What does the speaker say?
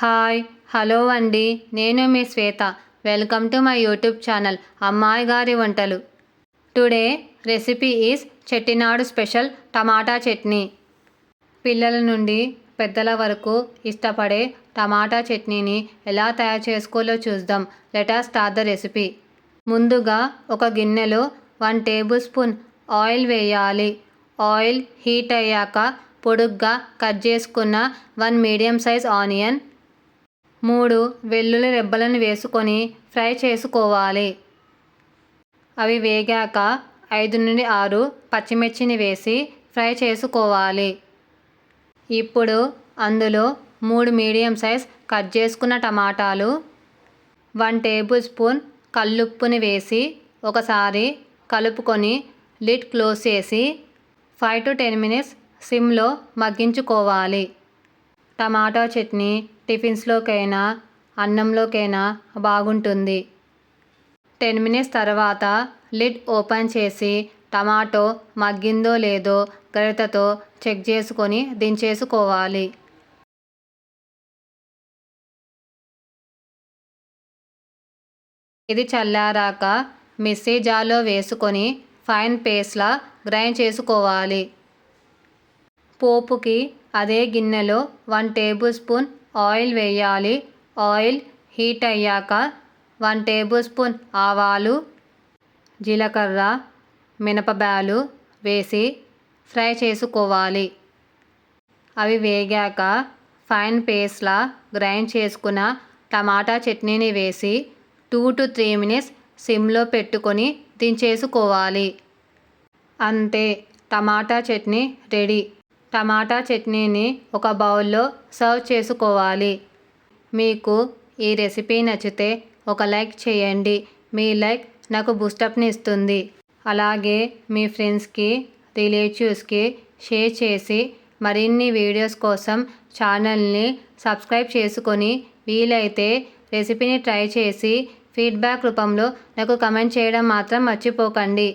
Hi hello అండి. నేను మీ Shweta. Welcome to my YouTube channel అమ్మాయి గారి వంటలు. Today recipe is Chettinad special tomato chutney. పిల్లల నుండి పెద్దల వరకు ఇష్టపడే టమాటా చట్నీని ఎలా తయారు చేసుకోవాలో చూద్దాం. Let's start the recipe. ముందుగా ఒక గిన్నెలో వన్ టేబుల్ స్పూన్ ఆయిల్ వేయాలి. ఆయిల్ హీట్ అయ్యాక పొడుగ్గా కట్ చేసుకున్న వన్ మీడియం సైజ్ ఆనియన్ మూడు వెల్లుల్లి రెబ్బలను వేసుకొని ఫ్రై చేసుకోవాలి. అవి వేగాక ఐదు నుండి ఆరు పచ్చిమిర్చిని వేసి ఫ్రై చేసుకోవాలి. ఇప్పుడు అందులో మూడు మీడియం సైజ్ కట్ చేసుకున్న టమాటాలు వన్ టేబుల్ స్పూన్ కల్లుప్పుని వేసి ఒకసారి కలుపుకొని లిడ్ క్లోజ్ చేసి ఫైవ్ టు టెన్ మినిట్స్ సిమ్లో మగ్గించుకోవాలి. టమాటో చట్నీ టిఫిన్స్లోకైనా అన్నంలోకైనా బాగుంటుంది. టెన్ మినిట్స్ తర్వాత లిడ్ ఓపెన్ చేసి టమాటో మగ్గిందో లేదో గరిటతో చెక్ చేసుకొని దించేసుకోవాలి. ఇది చల్లారాక మిక్సీ జార్లో వేసుకొని ఫైన్ పేస్ట్లా గ్రైండ్ చేసుకోవాలి. పోపుకి అదే గిన్నెలో వన్ టేబుల్ స్పూన్ ఆయిల్ వేయాలి. ఆయిల్ హీట్ అయ్యాక వన్ టేబుల్ స్పూన్ ఆవాలు జీలకర్ర మినపబ్యాలు వేసి ఫ్రై చేసుకోవాలి. అవి వేగాక ఫైన్ పేస్ట్లా గ్రైండ్ చేసుకున్న టమాటా చట్నీని వేసి టూ టు త్రీ మినిట్స్ సిమ్లో పెట్టుకొని దించేసుకోవాలి. అంతే టమాటా చట్నీ రెడీ. టమాటా చట్నీని ఒక బౌల్లో సర్వ్ చేసుకోవాలి. మీకు ఈ రెసిపీ నచ్చితే ఒక లైక్ చేయండి. మీ లైక్ నాకు బూస్టప్ని ఇస్తుంది. అలాగే మీ ఫ్రెండ్స్కి రిలేటివ్స్కి షేర్ చేసి మరిన్ని వీడియోస్ కోసం ఛానల్ని సబ్స్క్రైబ్ చేసుకొని వీలైతే రెసిపీని ట్రై చేసి ఫీడ్బ్యాక్ రూపంలో నాకు కమెంట్ చేయడం మాత్రం మర్చిపోకండి.